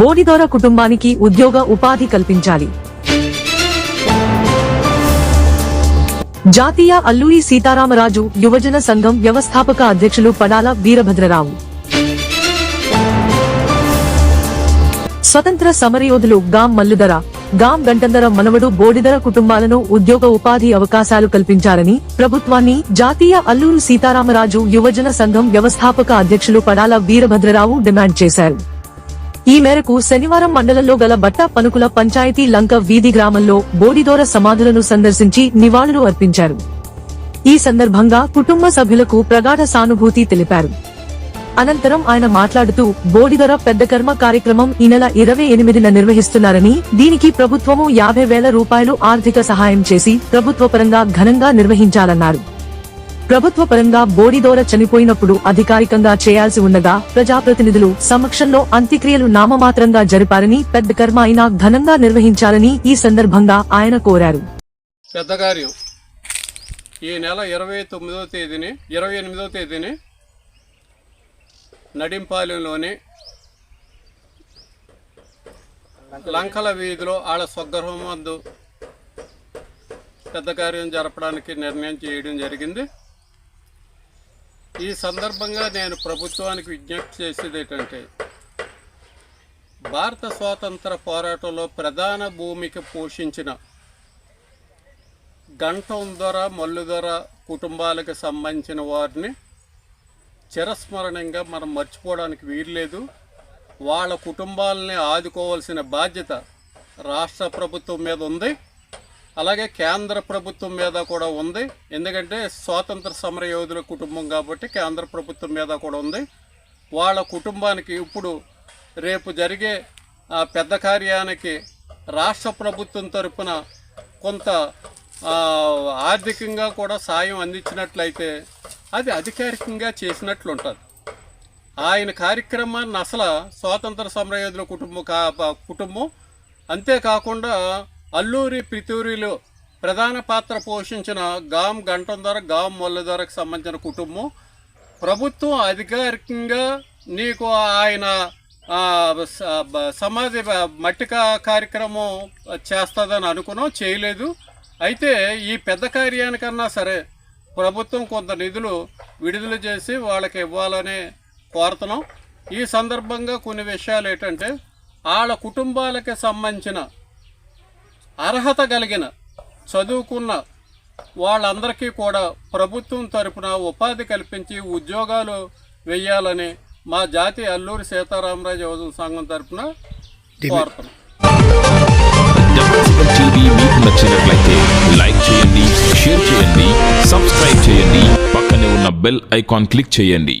బోడిదోర కుటుంబానికి ఉద్యోగ ఉపాధి కల్పించాలి. జాతీయ అల్లూరి సీతారామరాజు యువజన సంఘం వ్యవస్థాపక అధ్యక్షులు పడాల వీరభద్రరావు. స్వతంత్ర సమరయోధులు గాం మల్లుదర గాం గంటందర మనవడు బోడిదర కుటుంబాలను ఉద్యోగ ఉపాధి అవకాశాలు కల్పించాలని ప్రభుత్వాన్ని జాతీయ అల్లూరు సీతారామరాజు యువజన సంఘం వ్యవస్థాపక అధ్యక్షులు పడాల వీరభద్రరావు డిమాండ్ చేశారు. ఈ మేరకు శనివారం మండలంలో గల బట్ట పనుకుల పంచాయతీ లంక వీధి గ్రామంలో బోడిదోర సమాధులను సందర్శించి నివాళులు అర్పించారు. ఈ సందర్భంగా కుటుంబ సభ్యులకు ప్రగాఢ సానుభూతి తెలిపారు. అనంతరం ఆయన మాట్లాడుతూ బోడిదొర పెద్ద కర్మ కార్యక్రమం ఈ నెల ఇరవై ఎనిమిదిన నిర్వహిస్తున్నారని దీనికి ప్రభుత్వము యాభై వేల రూపాయలు ఆర్థిక సహాయం చేసి ప్రభుత్వ పరంగా ఘనంగా నిర్వహించాలన్నారు. ప్రభుత్వ పరంగా బోడిదోర చనిపోయినప్పుడు అధికారికంగా చేయాల్సి ఉండగా ప్రజాప్రతినిధులు సమక్షంలో అంత్యక్రియలు నామమాత్రంగా జరిపారని పెద్ద కర్మ అయినా ఘనంగా నిర్వహించాలని ఈ సందర్భంగా ఆయన కోరారు. పెద్ద కార్యం ఈ నెల ఇరవై తొమ్మిదో తేదీని ఇరవై ఎనిమిదో తేదీని నడింపాలెంలోని లంకల వీధిలో ఆడ స్వగృహం వద్దు పెద్ద కార్యం జరపడానికి నిర్ణయం చేయడం జరిగింది. ఈ సందర్భంగా నేను ప్రభుత్వానికి విజ్ఞప్తి చేసేది ఏంటంటే భారత స్వాతంత్ర పోరాటంలో ప్రధాన భూమిక పోషించిన గంటం దొర మల్లు కుటుంబాలకు సంబంధించిన వారిని చిరస్మరణంగా మనం మర్చిపోవడానికి వీల్లేదు. వాళ్ళ కుటుంబాలని ఆదుకోవాల్సిన బాధ్యత రాష్ట్ర ప్రభుత్వం మీద ఉంది. అలాగే కేంద్ర ప్రభుత్వం మీద కూడా ఉంది. ఎందుకంటే స్వాతంత్ర సమర యోధుల కుటుంబం కాబట్టి కేంద్ర ప్రభుత్వం మీద కూడా ఉంది. వాళ్ళ కుటుంబానికి ఇప్పుడు రేపు జరిగే పెద్ద కార్యానికి రాష్ట్ర ప్రభుత్వం తరపున కొంత ఆర్థికంగా కూడా సాయం అందించినట్లయితే అది అధికారికంగా చేసినట్లుంటుంది. ఆయన కార్యక్రమాన్ని అసలు స్వాతంత్ర సమరయోధుల కుటుంబం కా కుటుంబం అంతేకాకుండా అల్లూరి పితూరిలో ప్రధాన పాత్ర పోషించిన గాం గంటం ధర గాం మొల్ల సంబంధించిన కుటుంబం. ప్రభుత్వం అధికారికంగా నీకు ఆయన సమాధి మట్టిక కార్యక్రమం చేస్తుందని అనుకున్నాం చేయలేదు. అయితే ఈ పెద్ద కార్యానికన్నా సరే ప్రభుత్వం కొంత నిధులు విడుదల చేసి వాళ్ళకి ఇవ్వాలని కోరుతున్నాం. ఈ సందర్భంగా కొన్ని విషయాలు ఏంటంటే వాళ్ళ కుటుంబాలకి సంబంధించిన అర్హత కలిగిన చదువుకున్న వాళ్ళందరికీ కూడా ప్రభుత్వం తరపున ఉపాధి కల్పించి ఉద్యోగాలు వెయ్యాలని మా జాతి అల్లూరి సీతారామరాజు యువజన సంఘం తరపున కోరుతున్నాం. మీకు నచ్చినట్లయితే లైక్ చేయండి షేర్ చేయండి సబ్స్క్రైబ్ చేయండి. పక్కనే ఉన్న బెల్ ఐకాన్ క్లిక్ చేయండి.